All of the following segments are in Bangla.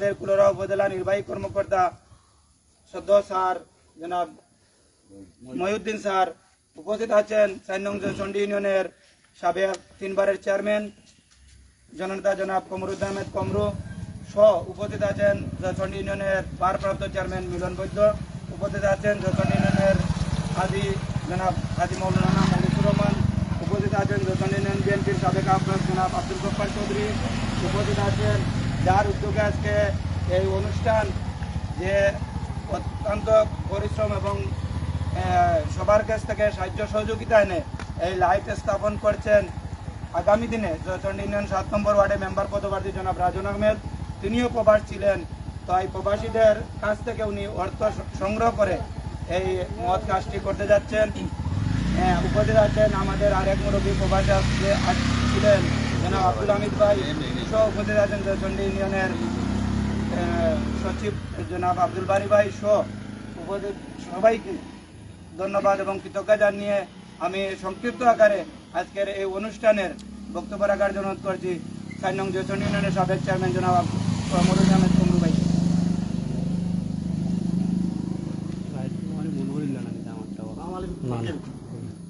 আমাদের কুলরা উপজেলা নির্বাহী কর্মকর্তা সদ্য স্যার জনাব মহিউদ্দিন স্যার উপস্থিত আছেন চার নং চন্ডী ইউনিয়নের সাবেক তিনবারের চেয়ারম্যান জননেতা জনাব কমরুদ্দিন আহমেদ কমরু সহ উপস্থিত আছেন চন্ডী ইউনিয়নের ভারপ্রাপ্ত চেয়ারম্যান মিলন বৈদ্য, উপস্থিত আছেন চন্ডী ইউনিয়নের আদি জনাব হাজি মৌলানা মনিসুর রহমান, উপস্থিত আছেন চন্ডী ইউনিয়ন বিএনপির সাবেক আহ্বায়ক জনাব আব্দুল গফার চৌধুরী, উপস্থিত আছেন যার উদ্যোগে আজকে এই অনুষ্ঠান যে অত্যন্ত পরিশ্রম এবং সবার কাছ থেকে সাহায্য সহযোগিতা এনে এই লাইট স্থাপন করছেন আগামী দিনে চন্ডী ইউনিয়ন সাত নম্বর ওয়ার্ডে মেম্বার পদপ্রার্থী জনাব রাজন আহমেদ। তিনিও প্রবাস ছিলেন তো এই প্রবাসীদের কাছ থেকে উনি অর্থ সংগ্রহ করে এই মহৎ কাজটি করতে যাচ্ছেন। উপস্থিত আছেন আমাদের আরেক মুরব্বী প্রবাসী ছিলেন জনাব আব্দুল হামিদ ভাই সহ উপস্থিত আছেন চন্ডী ইউনিয়নের সচিব জনাব আব্দুল বারি ভাই সহ উপস্থিত সবাইকে ধন্যবাদ এবং কৃতজ্ঞতা জানিয়ে আমি সংক্ষিপ্ত আকারে আজকের এই অনুষ্ঠানের বক্তব্য রাখার জন্য অনুরোধ করছি। চার নং জয়চন ইউনিয়নের সাবেক চেয়ারম্যান জনাব মরুজ আহমেদ কমরু ভাই।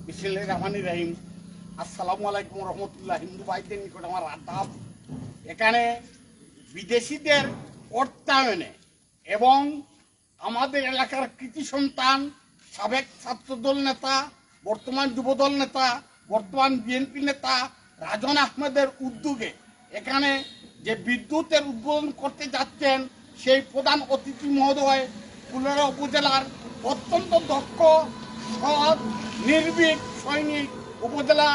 বিসমিল্লাহির রহমানির রহিম। আসসালামু আলাইকুম রহমতুল্লাহ। হিন্দু ভাইদের নিকট আমার আদাব। এখানে বিদেশিদের অর্থায়নে এবং আমাদের এলাকার কৃতি সন্তান, সাবেক ছাত্রদল নেতা, বর্তমান যুবদল নেতা, বর্তমান বিএনপি নেতা রাজন আহমেদের উদ্যোগে এখানে যে বিদ্যুতের উদ্বোধন করতে যাচ্ছেন সেই প্রধান অতিথি মহোদয় কুলারা উপজেলার অত্যন্ত দক্ষ, সৎ, নির্ভীক, সৈনিক উপজেলা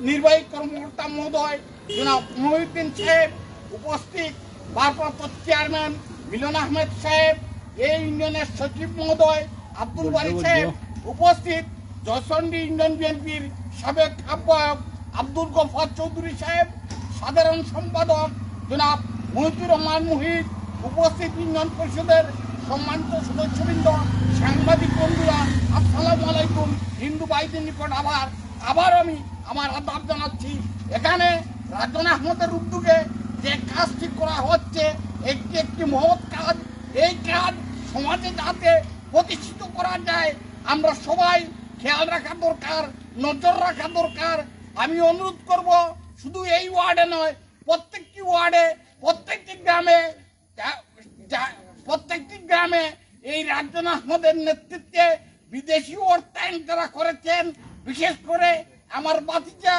নির্বাহী কর্মকর্তা মহোদয় জনাব মহিউদ্দিন সাহেব উপস্থিত ভারপ্রাপ্ত চেয়ারম্যান মিলন আহমেদ সাহেব এই ইউনিয়নের সচিব মহোদয় আব্দুল বারি সাহেব উপস্থিত জয়চন্ডী ইউনিয়ন বিএনপির সাবেক আহ্বায়ক আব্দুল গফর চৌধুরী সাহেব সাধারণ সম্পাদক জনাব মহিদুর রহমান মুহিত উপস্থিত ইউনিয়ন পরিষদের সম্মানিত সদস্যবৃন্দ সাংবাদিক বন্ধুরা আসসালামু আলাইকুম হিন্দু ভাইদের নিকট আবার আবার আমি আমার আদাব জানাচ্ছি। এখানে রাজন আহমদের উদ্যোগে যে কাজটি করা হচ্ছে, একটি একটি মহৎ কাজ, এই কাজ সমাজে যাতে প্রতিষ্ঠিত করা যায়, আমরা সবাই খেয়াল রাখা দরকার, নজর রাখা দরকার। আমি অনুরোধ করব, শুধু এই ওয়ার্ডে নয়, প্রত্যেকটি ওয়ার্ডে, প্রত্যেকটি গ্রামে প্রত্যেকটি গ্রামে এই রাজন আহমদের নেতৃত্বে বিদেশি অর্থায়ন যারা করেছেন, বিশেষ করে আমার বাতিজা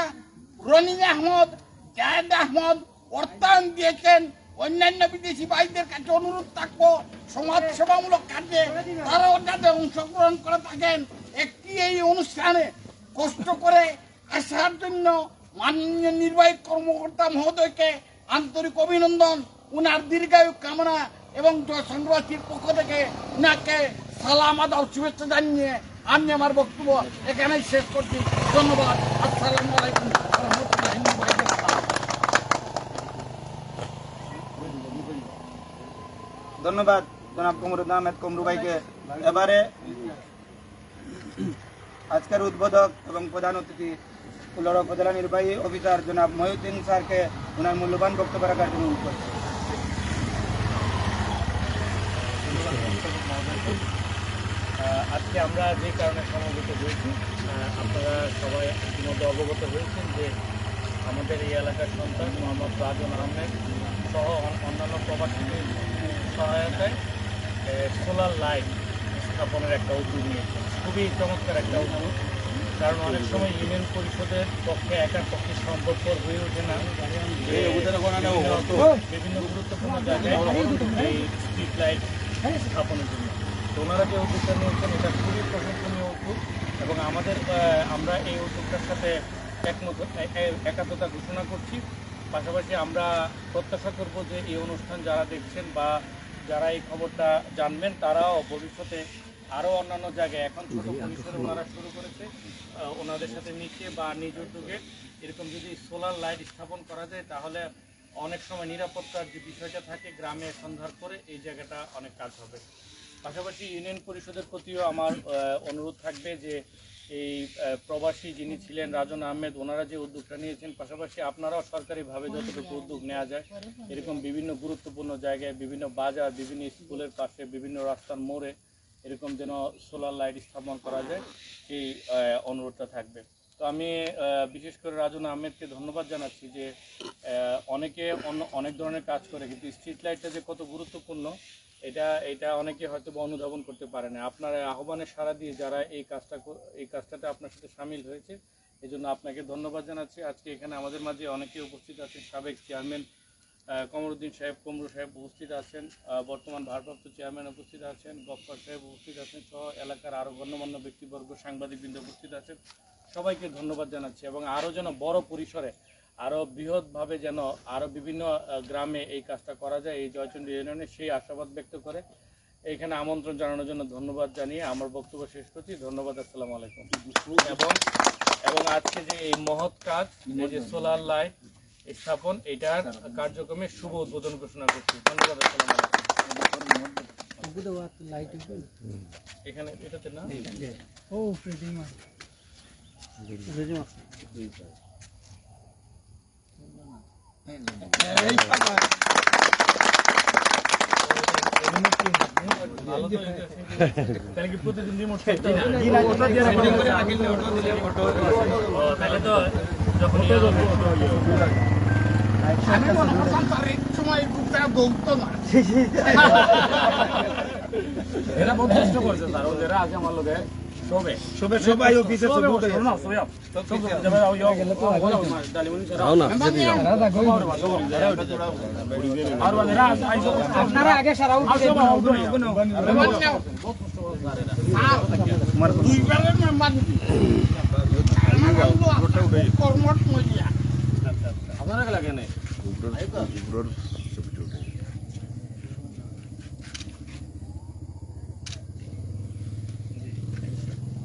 রনিন আহমদ জাহেদ আহমদ, অর্থায়ন দিয়েছেন, অন্যান্য বিদেশি ভাইদের কাছে অনুরোধ থাকব, সমাজ সেবামূলক কাজে তারাও যাতে অংশগ্রহণ করে থাকেন। একটি এই অনুষ্ঠানে কষ্ট করে আসার জন্য মাননীয় নির্বাহী কর্মকর্তা মহোদয়কে আন্তরিক অভিনন্দন। উনার দীর্ঘায়ু কামনা এবং সংগ্রাসীর পক্ষ থেকে উনাকে সালাম আদাব শুভেচ্ছা জানিয়ে আমি আমার বক্তব্য এখানেই শেষ করছি ধন্যবাদ আসসালামু আলাইকুম। ধন্যবাদ, জনাব কমরুদ্দিন আহমেদ কমরু ভাইকে এবারে আজকের উদ্বোধক এবং প্রধান অতিথি কুলড়া উপজেলা নির্বাহী অফিসার জনাব মহিউদ্দিন স্যারকে ওনার মূল্যবান বক্তব্য রাখার জন্য অনুরোধ করছি। আজকে আমরা যে কারণে সমবেত হয়েছি আপনারা সবাই ইতিমধ্যে অবগত হয়েছেন যে আমাদের এই এলাকার সন্তান মোহাম্মদ রাজন আহমেদ সহ অন্যান্য প্রবাসীদের সহায়তায় সোলার লাইট স্থাপনের একটা উদ্যোগ নিয়েছে। খুবই চমৎকার একটা উদ্যোগ, কারণ অনেক সময় ইউনিয়ন পরিষদের পক্ষে একার পক্ষে সম্পর্ক হয়ে ওঠে না। বিভিন্ন- গুরুত্বপূর্ণ জায়গায় এই স্ট্রিট লাইট স্থাপনের জন্য। ওনারা যে উদ্যোগটা নিয়েছেন এটা খুবই প্রশংসনীয় উদ্যোগ এবং আমাদের আমরা এই উদ্যোগটার সাথে একমত একাত্মতা ঘোষণা করছি। পাশাপাশি আমরা প্রত্যাশা করব যে এই অনুষ্ঠান যারা দেখছেন বা যারা এই খবরটা জানবেন তারাও ভবিষ্যতে আরও অন্যান্য জায়গায় এখন ছোট পরিসরে ওনারা শুরু করেছে ওনাদের সাথে মিশে বা নিজ উদ্যোগে এরকম যদি সোলার লাইট স্থাপন করা যায় তাহলে অনেক সময় নিরাপত্তার যে বিষয়টা থাকে গ্রামে সন্ধ্যার পরে এই জায়গাটা অনেক কাজ হবে। পাশাপাশি ইউনিয়ন পরিষদের প্রতিও আমার অনুরোধ থাকবে যে এই প্রবাসী যিনি ছিলেন রাজন আহমেদ, ওনারা যে উদ্যোগটা নিয়েছেন, পাশাপাশি আপনারাও সরকারিভাবে যতটুকু উদ্যোগ নেওয়া যায়, এরকম বিভিন্ন গুরুত্বপূর্ণ জায়গায়, বিভিন্ন বাজার, বিভিন্ন স্কুলের পাশে, বিভিন্ন রাস্তার মোড়ে এরকম যেন সোলার লাইট স্থাপন করা যায় সেই অনুরোধটা থাকবে। তো আমি বিশেষ করে রাজন আহমেদকে ধন্যবাদ জানাচ্ছি যে অনেকে অন্য অনেক ধরনের কাজ করে, কিন্তু স্ট্রিট লাইটটা যে কত গুরুত্বপূর্ণ এটা এটা অনেকে হয়তো বা অনুধাবন করতে পারে না। আপনার আহ্বানে সাড়া দিয়ে যারা এই কাজটা এই কাজটাতে আপনার সাথে সামিল হয়েছে এই জন্য আপনাকে ধন্যবাদ জানাচ্ছি। আজকে এখানে আমাদের মাঝে অনেকে উপস্থিত আছেন। সাবেক চেয়ারম্যান কমরুদ্দিন সাহেব কমরু সাহেব উপস্থিত আছেন বর্তমান ভারপ্রাপ্ত চেয়ারম্যান উপস্থিত আছেন গফফর সাহেব উপস্থিত আছেন সহ এলাকার আরও গণ্যমান্য ব্যক্তিবর্গ, সাংবাদিকবৃন্দ উপস্থিত আছেন। সবাইকে ধন্যবাদ জানাচ্ছি এবং আরও যেন বড় পরিসরে আরও বৃহৎভাবে যেন আরও বিভিন্ন গ্রামে এই কাজটা করা যায় এই জয়চন্ডী ইউনিয়নে সেই আশাবাদ ব্যক্ত করে এইখানে আমন্ত্রণ জানানোর জন্য ধন্যবাদ জানিয়ে আমার বক্তব্য শেষ করছি। ধন্যবাদ আসসালামু আলাইকুম। এবং এবং আজকে যে এই মহৎ কাজ যে সোলার লাইট স্থাপন এটার কার্যক্রমে শুভ উদ্বোধন ঘোষণা করছি। ধন্যবাদ আসসালামু আলাইকুম। এখানে এটাতে না? ও, তাহলে তো যখন ইয়ে হবে, আমি মনে করতাম তার এই সময় গ্রুপটা দৌড়তো না এরা কষ্ট করছে তার ওদের আগে আমার লোকে সবাই অফিসে ইয়ো আপনারা আগে সারা আপনারা লাগে নাই আও সব আও একটা ছবি উঠাই দাও আও আও আমার এরা দেখো সবাই আওয়াজ না আও সবাই দেখো কষ্ট করছে মাথা নাই কথা উঠানো নাই সবে কষ্ট করছে সবে তুমি লো মেয়ে আও যাবে দাও না না যাবে না বাড়ি ভাই এখন সবাই এই তোমার টুপিটা ওরাইলাম না তুমি ওরা কে বলাইলাম না,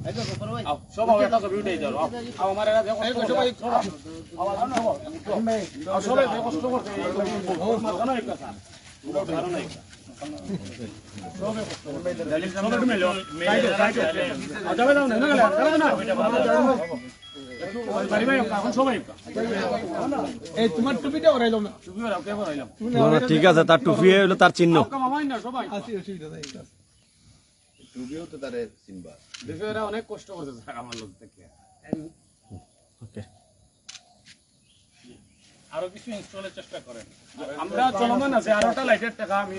ঠিক আছে তার টুপি হলো তার চিহ্ন। সবাই টুবিও তো তারে চিনবা। দেখো এরা অনেক কষ্ট করছে স্যার আমার লোক থেকে। ওকে। আরও কিছু ইনস্টলের চেষ্টা করেন। আমরা চলমান আছে আরোটা লাইটের টাকা আমি